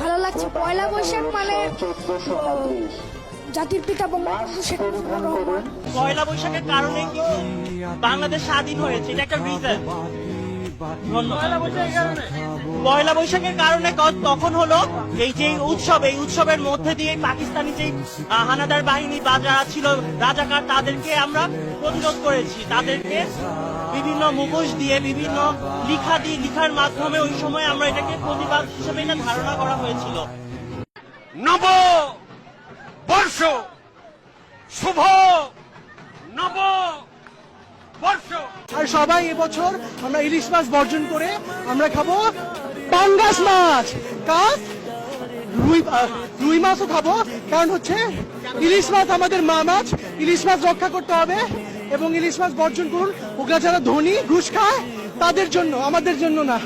ভালো লাগছে। পয়লা বৈশাখ মানে জাতির পিতা বঙ্গবন্ধু শেখ মুজিবুর রহমান। পয়লা বৈশাখের কারণে কিন্তু বাংলাদেশ স্বাধীন হয়েছে। এটা একটা রিজন পয়লা বৈশাখের কারণে। তখন হলো এই যে উৎসব, এই উৎসবের মধ্যে দিয়ে পাকিস্তানি যে হানাদার বাহিনী বা যারা ছিল রাজাকার, তাদেরকে আমরা প্রতিরোধ করেছি। তাদেরকে বিভিন্ন মুখোশ দিয়ে, বিভিন্ন লিখা দিয়ে, লিখার মাধ্যমে ওই সময় আমরা এটাকে প্রতিবাদ হিসেবে এটা ধারণা করা হয়েছিল। নব বর্ষ, শুভ নব আর সবাই এবছর আমরা ইলিশ মাছ বর্জন করে আমরা খাব পাঙ্গাস মাছ। কাজ রুই রুই মাছও খাব। কারণ হচ্ছে ইলিশ মাছ আমাদের মা মাছ। ইলিশ মাছ রক্ষা করতে হবে এবং ইলিশ মাছ বর্জন করুন। ওগুলা যারা ধনী, ঘুষ খায়, তাদের জন্য, আমাদের জন্য না।